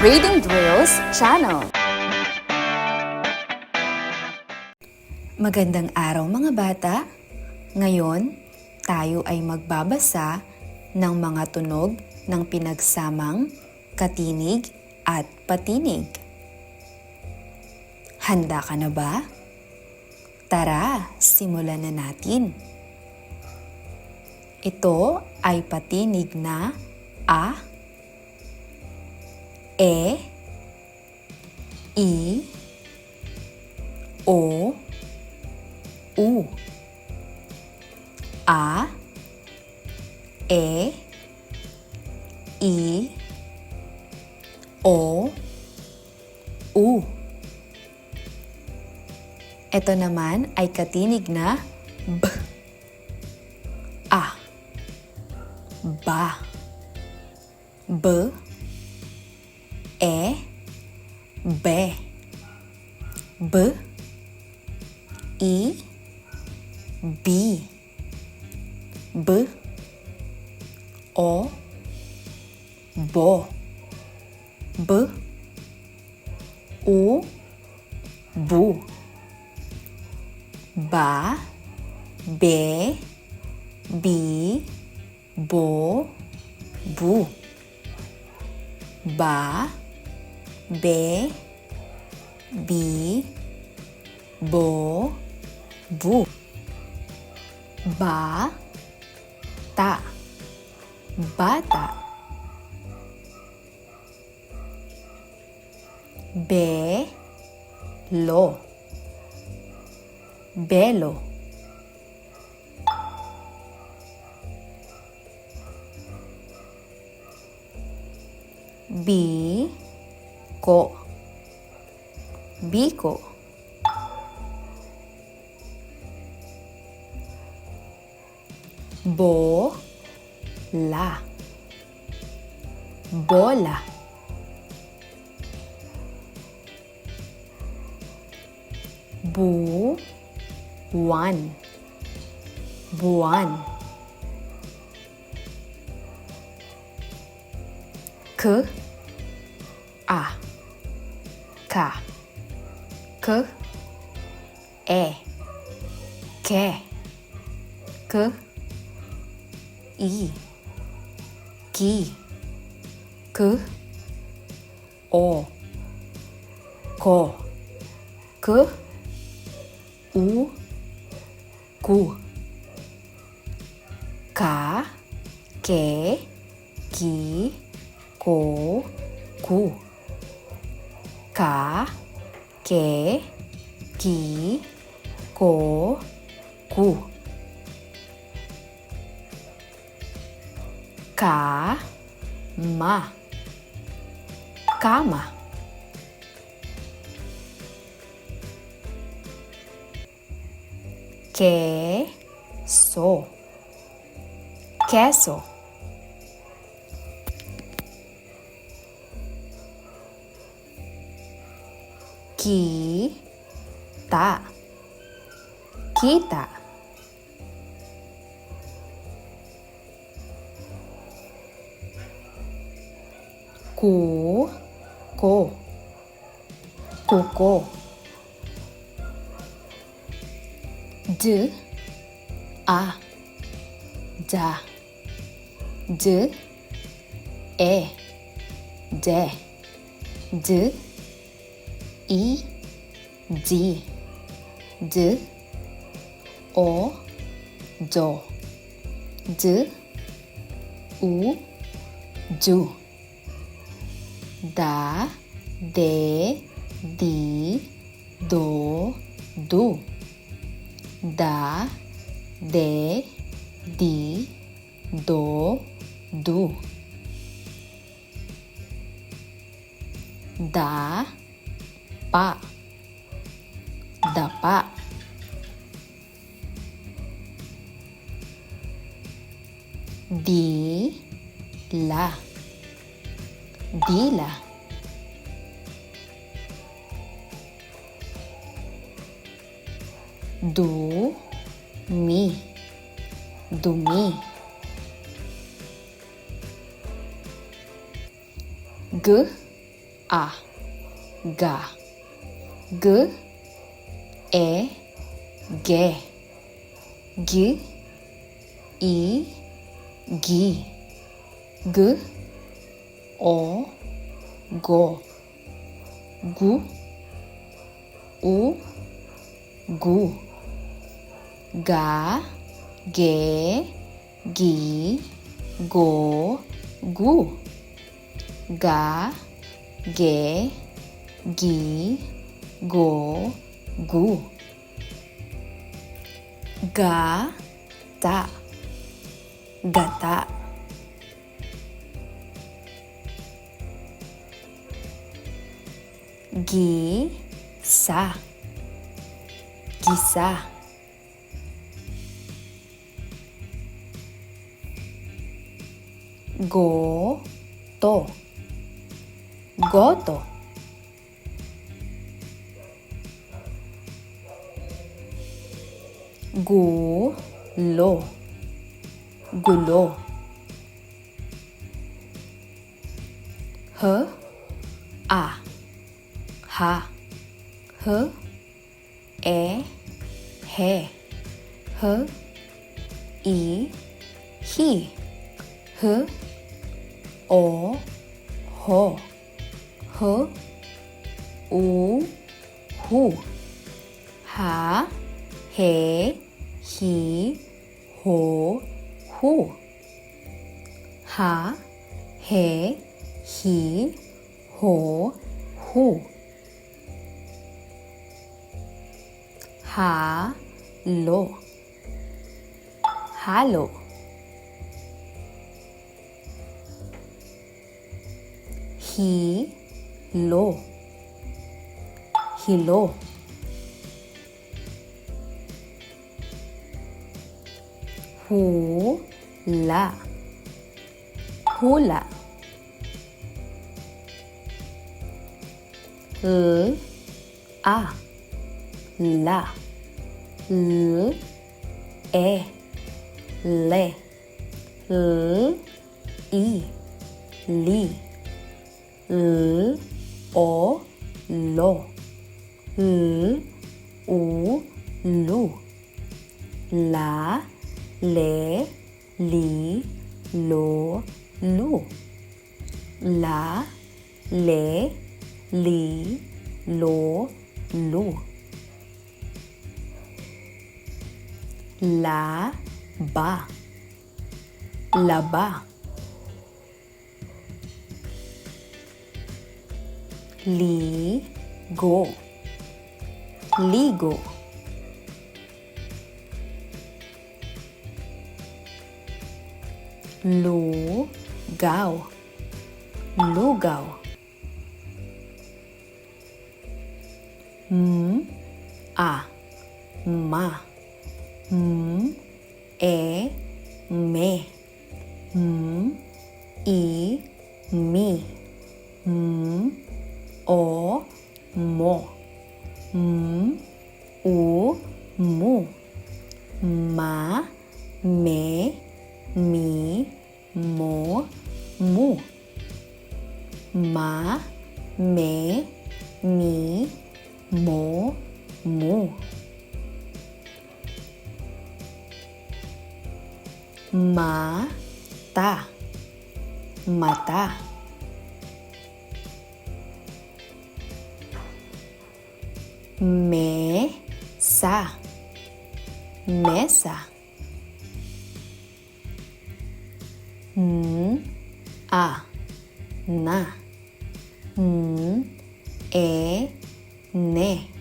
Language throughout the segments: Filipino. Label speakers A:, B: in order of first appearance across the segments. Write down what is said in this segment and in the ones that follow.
A: Reading Drills Channel.
B: Magandang araw mga bata. Ngayon, tayo ay magbabasa ng mga tunog ng pinagsamang katinig at patinig. Handa ka na ba? Tara, simulan na natin. Ito ay patinig na A, E, I, O, U. A, E, I, O, U. Ito naman ay katinig na B, Б. Б. І. Бі. Б. О. Бо. Б. У. Бу. Ба. Бе. Бі. Бо. Бу. Ба. Be, Bi, Bo, Bu, Ba, Ta, Bata, Be, Lo, Belo, Bi, Ko, Biko, Bo, La, Bola, Bu, Wan, Buwan, K, 카, 그, 에, 개, 그, 이, 기, 그, 오, 고, 그, 우, 구, 가, 개, 기, 고, 구. Ka, Ke, Ki, Ko, Ku. Ka, Ma, Kama. Que, so, queso. きた。きた。ここここ。ずあざずえぜず。I, di, d, o, do, d, u, du, da, de, di, do, du, da, de, di, do, du, da, pa, dapa, di, la, dila. Du, mi, dumi. G, a. Ga ഗ് എ ഗെ ഗി ഇ ഗി ഗ് ഓ ഗോ ഗു ഉ ഗു ഗ ഗെ ഗി ഗോ ഗു ഗ ഗെ ഗി go. Gu. Ga. Ta. Gata gi. Sa. Gisa go. To. Goto gu lo gulo. H. A. Ha h. E. He h. I. Hi h. O. Ho h. U. Hu ha he he, ho, who. Ha, he, he, ho, who. Ha, lo. Hallo. He, lo. He, lo. ಹೂಲ ಹೂಲ ಲ್ ಆ ಲ ಲ್ ಎ ಲೆ ಲ್ ಇ ಲಿ ಲ್ ಒ ಲೋ ಲ್ ಉ ಲು ಲಾ le li lo lu la le li lo lu la ba. La ba. Li go. Ligo lu gao lugaw m a. Ma m e. Me m i. Mi m o. Mo m u mu ma me mi mo mu. Ma me mi mo mu. Ma ta. Mata mesa mesa 음, 아, 나, 음, 에, 네.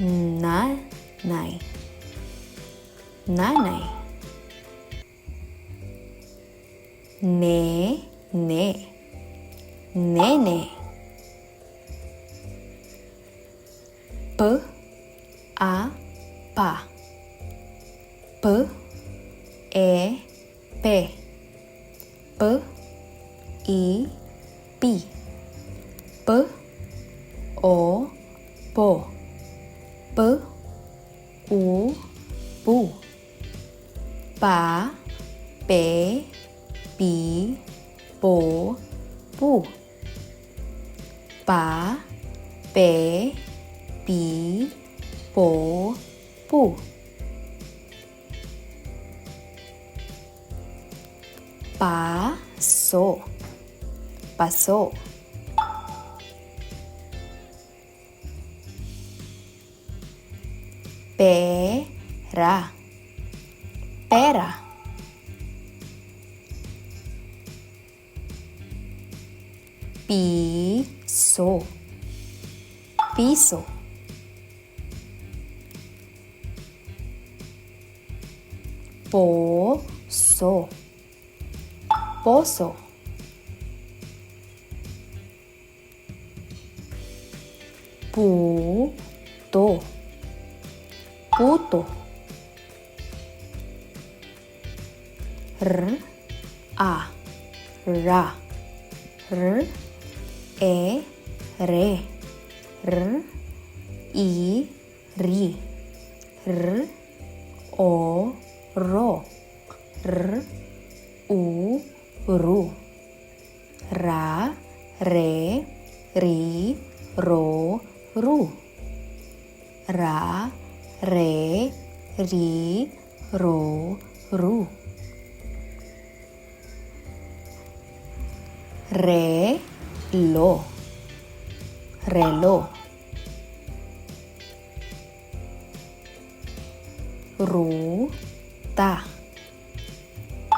B: Nanay nanay ne ne. Nene P Pera. Pera. Piso. Piso. Poso Poso Puto куту. Р, а, ра, р, е, ре, р, і, рі, р, о, ро, р, у, ру. Ра, ре, рі, ро, ру. Ра, Re Ri Ro Ru. Re Lo. Relo Ruta.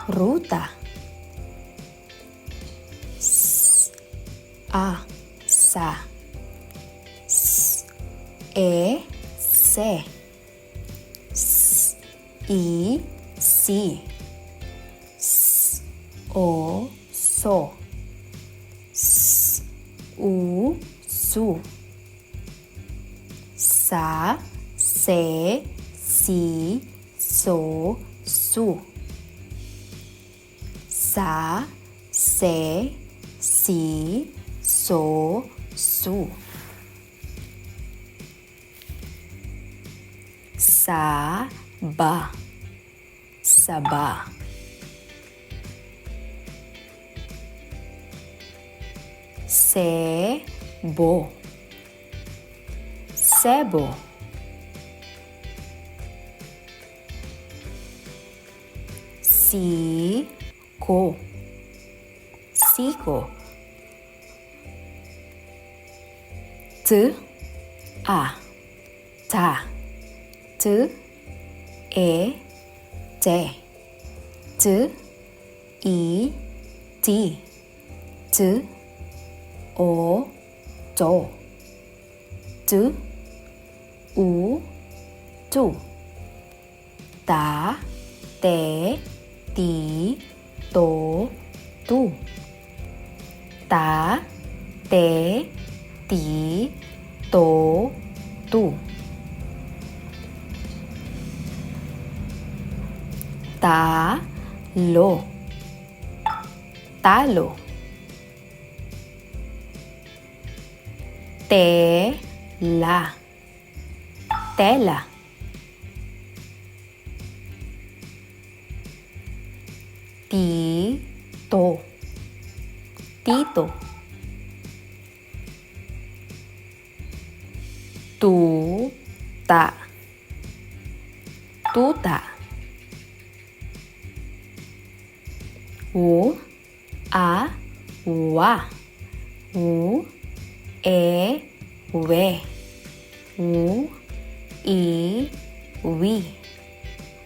B: Ruta. S A Sa. S E Se E C S O 소. S U 수. 사, 세, 시, 소, 수. 사, 세, 시, 소, 수. 사, Ba. Saba. Sebo. Sebo. Siko. Siko. T. A. Ta. T 에, 제, 즈, 이, 지, 즈, 오, 조, 즈, 우, 조, 다, 때, 띠, 도, 두, 다, 때, 띠, 도, 두. Ta Lo Talo. Tela. Tela. Tito. Tito. Tuta. Tuta u a, o, a, o, é, o, é, o, i, o, i,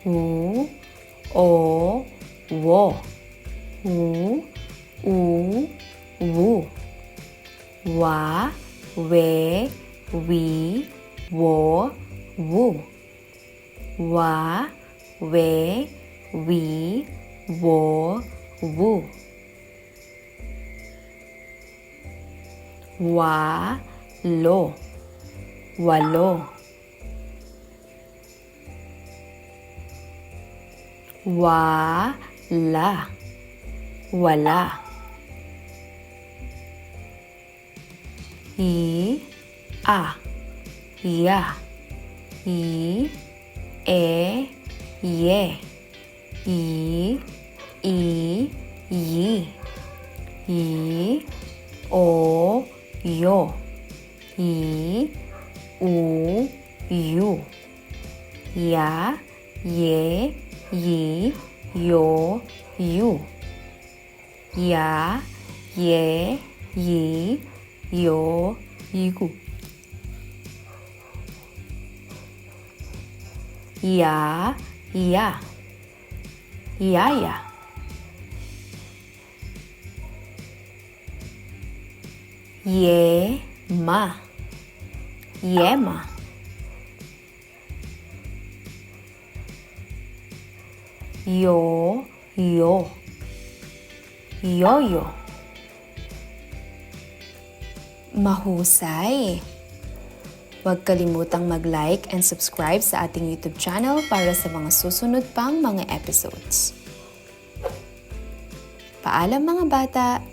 B: o, o, u o, u, u, wa, we, we, wo, wu, wa, we, we, wo, Wu Wa Lo walo. Wala, wala. I, a, ya. I, e, ye. I, 이, 이, 이, 오, 요, 이, 우, 유, 야, 예, 이, 요, 유, 야, 예, 이, 요, 이구. 이야, 이야, 이야야. Ma. Yema. Yo, yo. Yoyo. Mahusay! Huwag kalimutang mag-like and subscribe sa ating YouTube channel para sa mga susunod pang mga episodes. Paalam mga bata!